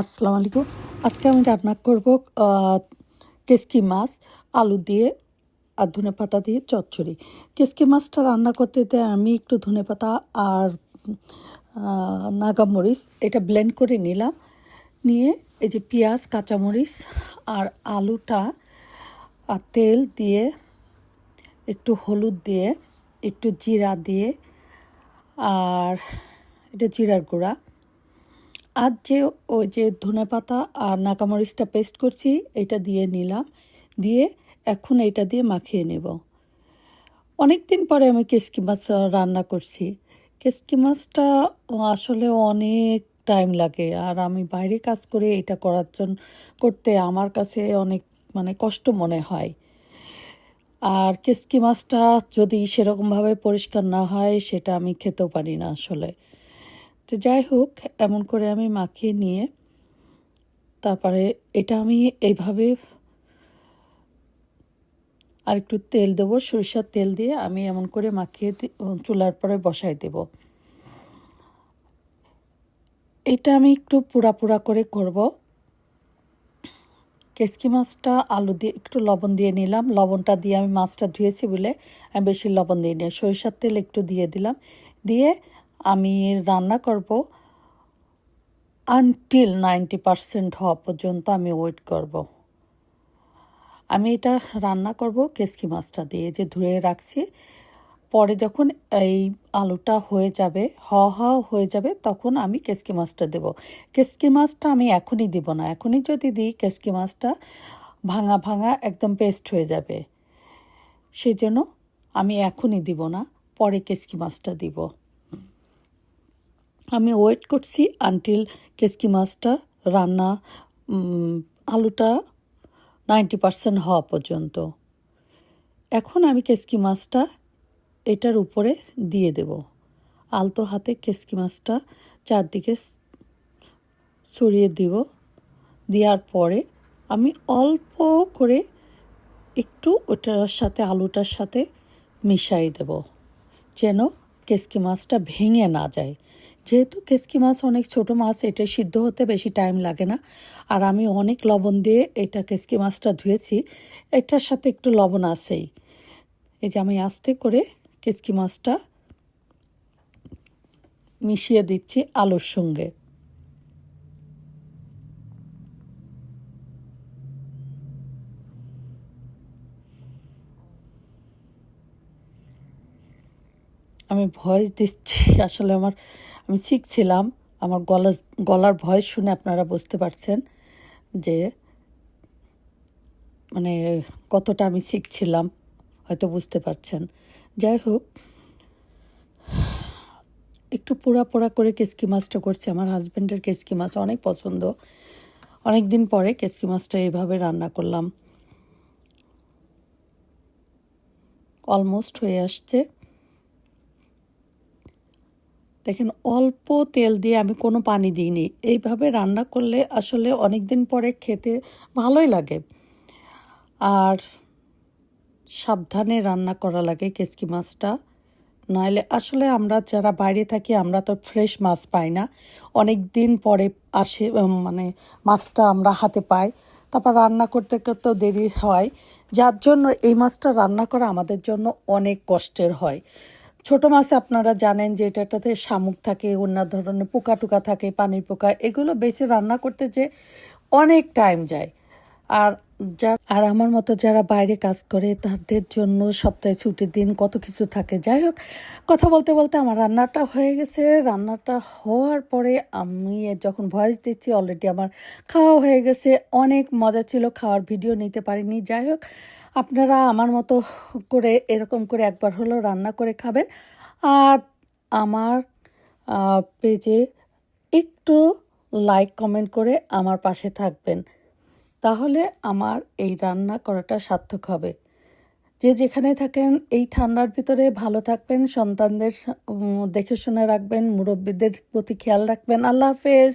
আসসালামু আলাইকুম। আজকে আমি রান্না করব কেসকি মাছ, আলু দিয়ে আর ধনে পাতা দিয়ে চচ্চড়ি। কেসকি মাছটা রান্না করতে আমি একটু ধনে পাতা আর নাগামরিচ এটা ব্লেন্ড করে নিলাম। নিয়ে এই যে পেঁয়াজ, কাঁচামরিচ আর আলুটা আর তেল দিয়ে একটু হলুদ দিয়ে, একটু জিরা দিয়ে আর এটা জিরার গুঁড়া। আর যে ওই যে ধনে পাতা আর নাকামরিচটা পেস্ট করছি, এটা দিয়ে নিলাম। দিয়ে এখন এটা দিয়ে মাখিয়ে নেব। অনেক দিন পরে আমি কেসকি মাছ রান্না করছি। কেসকি মাছটা আসলে অনেক টাইম লাগে আর আমি বাইরে কাজ করে এটা করার জন্য করতে আমার কাছে অনেক মানে কষ্ট মনে হয়। আর কেসকি মাছটা যদি সেরকমভাবে পরিষ্কার না হয়, সেটা আমি খেতেও পারি না আসলে। তো যাই হোক, এমন করে আমি মাখিয়ে নিয়ে তারপরে এটা আমি এইভাবে আর একটু তেল দেবো, সরিষার তেল দিয়ে আমি এমন করে মাখিয়ে চুলার পরে বসাই দেব। এটা আমি একটু পুরা পুরা করে করব। কেসকি মাছটা আলু দিয়ে একটু লবণ দিয়ে নিলাম। লবণটা দিয়ে আমি মাছটা ধুয়েছি বলে আমি বেশি লবণ দিয়ে না সরিষার তেল একটু দিয়ে দিলাম। দিয়ে আমি রান্না করব আনটিল নাইনটি পারসেন্ট হওয়া পর্যন্ত আমি ওয়েট করব। আমি এটা রান্না করব কেসকি মাছটা দিয়ে, যে ধুয়ে রাখছি। পরে যখন এই আলুটা হয়ে যাবে হ হ হয়ে যাবে, তখন আমি কেসকি মাছটা দেব। কেসকি মাছটা আমি এখনই দিব না। এখনই যদি দিই, কেসকি মাছটা ভাঙা ভাঙা একদম পেস্ট হয়ে যাবে। সেই জন্য আমি এখনই দিব না, পরে কেসকি মাছটা দিব। আমি ওয়েট করছি আনটিল কেসকি মাছটা রান্না আলুটা নাইনটি পারসেন্ট হওয়া পর্যন্ত। এখন আমি কেসকি মাছটা এটার উপরে দিয়ে দেব। আলতো হাতে কেসকি মাছটা চারদিকে ছড়িয়ে দিব। দেওয়ার পরে আমি অল্প করে একটু ওটার সাথে, আলুটার সাথে মিশাই দেব। যেন কেসকি মাছটা ভেঙে না যায়। যেহেতু কেসকি মাছ অনেক ছোট মাছ, এটা সিদ্ধ হতে বেশি টাইম লাগে না। আর আমি অনেক লবণ দিয়ে এটা কেসকি মাছটা ধুয়েছি। এটার সাথে একটু লবণ আছেই। এই যে আমি আস্তে করে কেসকি মাছটা মিশিয়ে দিচ্ছি আলুর সঙ্গে। আমি ভয়েস দিচ্ছি, আসলে আমার আমি শিখছিলাম আমার গলা, গলার ভয়েস শুনে আপনারা বুঝতে পারছেন যে মানে কতটা আমি শিখছিলাম হয়তো বুঝতে পারছেন। যাই হোক, একটু পোড়া পোড়া করে কেসকি মাছটা করছি। আমার হাজব্যান্ডের কেসকি মাছ অনেক পছন্দ। অনেক দিন পরে কেসকি মাছটা এইভাবে রান্না করলাম। অলমোস্ট হয়ে আসছে। দেখেন, অল্প তেল দিয়ে আমি কোনো পানি দিইনি। এইভাবে রান্না করলে আসলে অনেক দিন পরে খেতে ভালোই লাগে। আর সাবধানে রান্না করা লাগে কেসকি মাছটা। নাহলে আসলে আমরা যারা বাইরে থাকি, আমরা তো ফ্রেশ মাছ পাই না। অনেক দিন পরে আসে মানে মাছটা আমরা হাতে পাই। তারপর রান্না করতে করতেও দেরি হয়। যার জন্য এই মাছটা রান্না করা আমাদের জন্য অনেক কষ্টের হয়। ছোট মাছ আপনারা জানেন যে এটাতে শামুক থাকে, অন্য ধরনের পোকা টোকা থাকে, পানির পোকা, এগুলো বেশি রান্না করতে যে অনেক টাইম যায়। আর যা, আর আমার মতো যারা বাইরে কাজ করে, তাদের জন্য সপ্তাহে ছুটির দিন কত কিছু থাকে। যাই হোক, কথা বলতে বলতে আমার রান্নাটা হয়ে গেছে। রান্নাটা হওয়ার পরে আমি যখন ভয়েস দিচ্ছি অলরেডি আমার খাওয়া হয়ে গেছে। অনেক মজা ছিল, খাওয়ার ভিডিও নিতে পারিনি। যাই হোক আপনারা আমার মতো করে এরকম করে একবার হলেও রান্না করে খাবেন। আর আমার পেজে একটু লাইক কমেন্ট করে আমার পাশে থাকবেন। তাহলে আমার এই রান্না করাটা সার্থক হবে। যে যেখানে থাকেন, এই ঠান্ডার ভিতরে ভালো থাকবেন, সন্তানদের দেখে শুনে রাখবেন, মুরব্বীদের প্রতি খেয়াল রাখবেন। আল্লাহ হাফেজ।